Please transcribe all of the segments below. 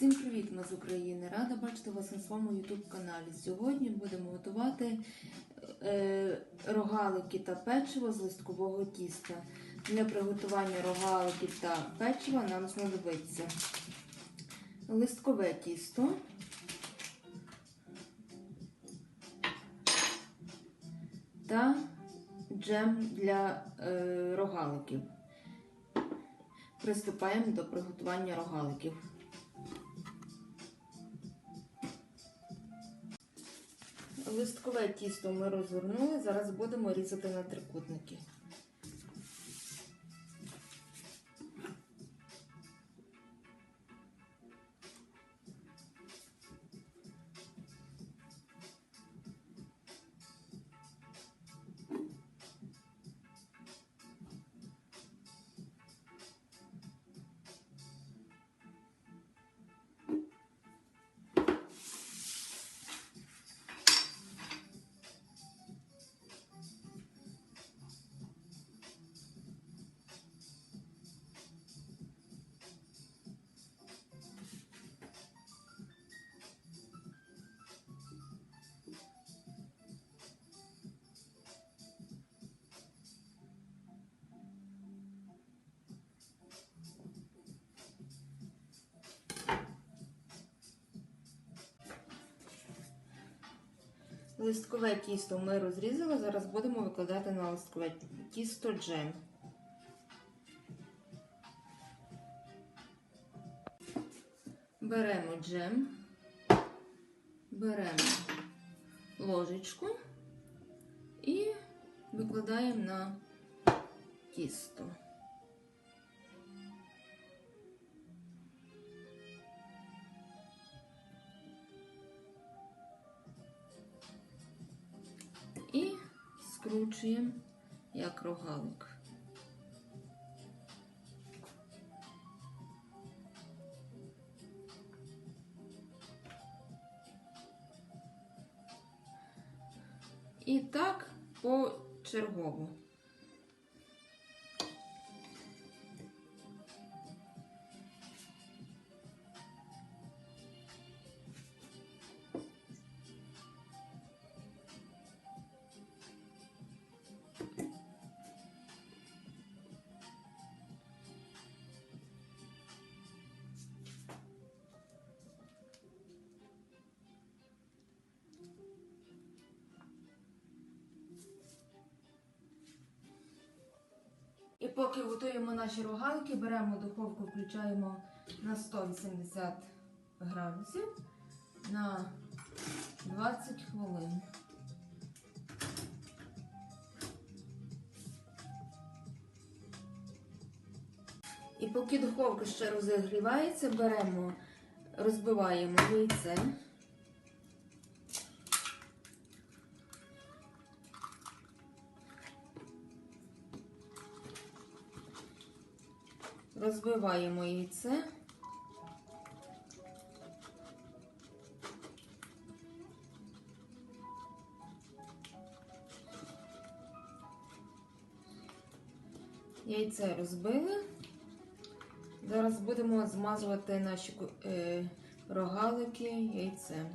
Всім привіт ми з України! Рада бачити вас на своєму YouTube каналі. Сьогодні будемо готувати е, рогалики та печиво з листкового тіста. Для приготування рогаликів та печива нам знадобиться листкове тісто, та джем для е, рогаликів. Приступаємо до приготування рогаликів. Листкове тісто ми розвернули, зараз будемо різати на трикутники. Листкове тісто ми розрізали, зараз будемо викладати на листкове тісто джем. Беремо джем, беремо ложечку і викладаємо на тісто. Скручуємо як рогалик. І так почергово. І поки готуємо наші рогалики, беремо духовку, включаємо на 180 градусів на 20 хвилин. І поки духовка ще розігрівається, беремо, розбиваємо яйце. Розбиваємо яйце. Яйце розбили. Зараз будемо змазувати наші е, рогалики яйцем.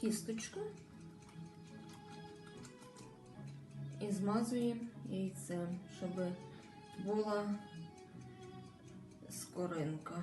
Кісточку і змазуємо яйцем, щоб була скоринка.